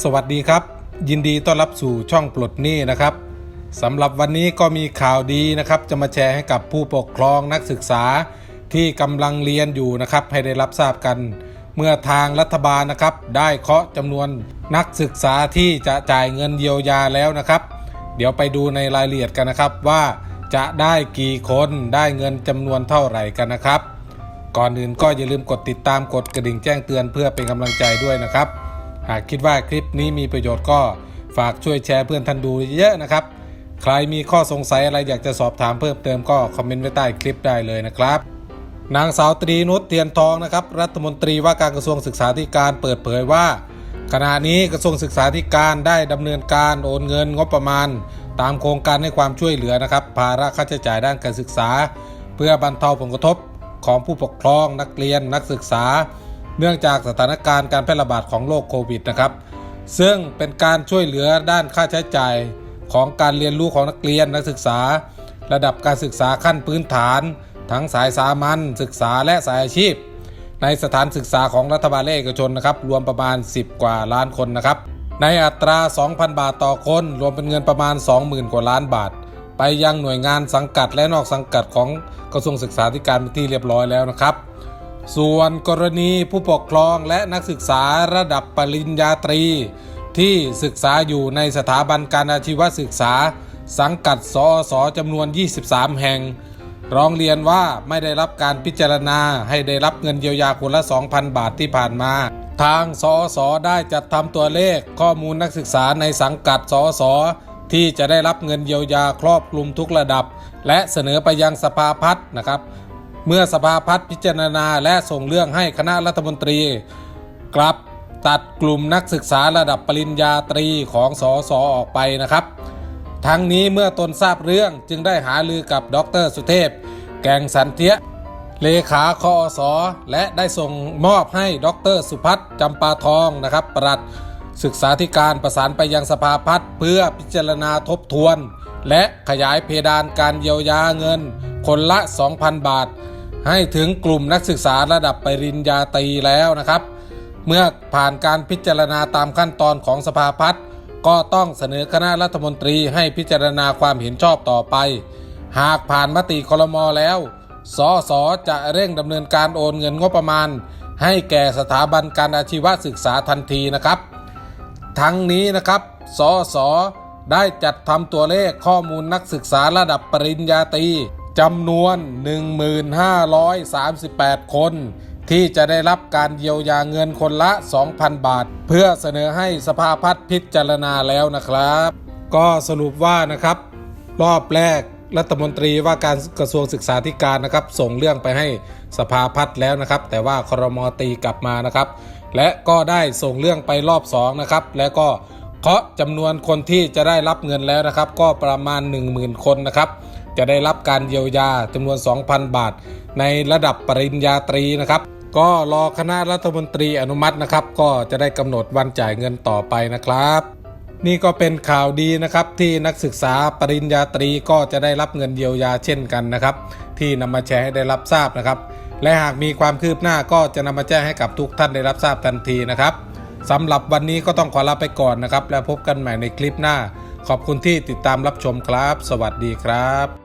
สวัสดีครับ ยินดีต้อนรับสู่ช่องปลดหนี้นะครับสำหรับวันนี้ก็มีข่าวดีนะครับ จะมาแชร์ให้กับผู้ปกครองนักศึกษาที่กำลังเรียนอยู่นะครับให้ได้รับทราบกัน เมื่อทางรัฐบาลนะครับ ได้เคาะจำนวนนักศึกษาที่จะจ่ายเงินเยียวยาแล้วนะครับ เดี๋ยวไปดูในรายละเอียดกันนะครับว่าจะได้กี่คนได้เงินจำนวนเท่าไหร่กันนะครับ ก่อนอื่นก็อย่าลืมกดติดตามกดกระดิ่งแจ้งเตือนเพื่อเป็นกำลังใจด้วยนะครับ หากคิดว่าคลิปนี้มีประโยชน์ก็ฝากช่วยแชร์เพื่อนท่านดูเยอะนะครับ ใครมีข้อสงสัยอะไรอยากจะสอบถามเพิ่มเติมก็คอมเมนต์ไว้ใต้คลิปได้เลยนะครับ นางสาวตรีนุชเทียนทองนะครับ รัฐมนตรีว่าการกระทรวงศึกษาธิการเปิดเผยว่า ขณะนี้กระทรวงศึกษาธิการได้ดำเนินการโอนเงินงบประมาณ ตามโครงการให้ความช่วยเหลือนะครับภาระค่าใช้จ่ายด้านการศึกษา เพื่อบรรเทาผลกระทบของผู้ปกครองนักเรียนนักศึกษา เนื่องจากสถานการณ์การแพร่ระบาดของโรคโควิดนะครับ ซึ่งเป็นการช่วยเหลือด้านค่าใช้จ่ายของการเรียนรู้ของนักเรียนนักศึกษา ระดับการศึกษาขั้นพื้นฐาน ทั้งสายสามัญศึกษาและสายอาชีพ ในสถานศึกษาของรัฐบาลและเอกชนนะครับรวมประมาณ 10 กว่าล้านคนนะครับในอัตรา 2,000 บาทต่อคน รวมเป็นเงินประมาณ 20,000 กว่าล้านบาท ไปยังหน่วยงานสังกัดและนอกสังกัดของกระทรวงศึกษาธิการเป็นที่เรียบร้อยแล้วนะครับ ส่วนกรณีผู้ปกครองและนักศึกษาระดับปริญญาตรี ที่ศึกษาอยู่ในสถาบันการอาชีวศึกษา สังกัดสอสอจำนวน 23 แห่ง ร้องเรียนว่าไม่ได้รับการพิจารณาให้ได้รับเงินเยียวยาคนละ 2,000 บาทที่ผ่านมา ทางสอสอได้จัดทำตัวเลขข้อมูลนักศึกษาในสังกัดสอสอที่จะได้รับเงินเยียวยาครอบคลุมทุกระดับ และเสนอไปยังสภาพัฒน์นะครับ เมื่อสภาพัฒน์พิจารณาและส่งเรื่องให้คณะรัฐมนตรี กลับตัดกลุ่มนักศึกษาระดับปริญญาตรีของสอสอออกไปนะครับ ทั้งนี้เมื่อตนทราบเรื่องจึงได้หาลือกับดรสุเทพ แกงสันเทียเลขาคอสอและได้ส่งมอบให้ดรสุพัฒน์จำปาทองนะครับปลัดศึกษาธิการประสานไปยังสภาพัฒน์เพื่อพิจารณาทบทวน และขยายเพดานการเยียวยาเงิน คนละ 2,000 บาท ให้ถึงกลุ่มนักศึกษาระดับปริญญาตรีแล้วนะครับ เมื่อผ่านการพิจารณาตามขั้นตอนของสภาพัฒน์ก็ต้องเสนอคณะรัฐมนตรีให้พิจารณาความเห็นชอบต่อไป หากผ่านมติคลมแล้ว สสจะเร่งดำเนินการโอนเงินงบประมาณ ให้แก่สถาบันการอาชีวศึกษาทันทีนะครับ ทั้งนี้นะครับ สสได้จัดทำตัวเลขข้อมูลนักศึกษาระดับปริญญาตรี จำนวน 1538 คนที่จะได้รับการเยียวยาเงินคนละ 2,000 บาท เพื่อเสนอให้สภาพัฒน์พิจารณาแล้วนะครับ ก็สรุปว่านะครับ รอบแรกรัฐมนตรีว่าการกระทรวงศึกษาธิการนะครับ ส่งเรื่องไปให้สภาพัฒน์แล้วนะครับ แต่ว่าครมตีกลับมานะครับ และก็ได้ส่งเรื่องไปรอบ2นะครับ แล้วก็เคาะจำนวนคนที่จะได้รับเงินแล้วนะครับ ก็ประมาณ 10,000 คนนะครับ จะได้รับการเยียวยาจำนวน 2,000 บาท ในระดับปริญญาตรีนะครับ ก็รอคณะรัฐมนตรีอนุมัตินะครับ ก็จะได้กำหนดวันจ่ายเงินต่อไปนะครับ นี่ก็เป็นข่าวดีนะครับที่นักศึกษาปริญญาตรีก็จะได้รับเงินเยียวยาเช่นกันนะครับ ที่นำมาแชร์ให้ได้รับทราบนะครับ และหากมีความคืบหน้าก็จะนำมาแจ้งให้กับทุกท่านได้รับทราบทันทีนะครับสำหรับวันนี้ก็ต้องขอลาไปก่อนนะครับ แล้วพบกันใหม่ในคลิปหน้า ขอบคุณที่ติดตามรับชมครับ สวัสดีครับ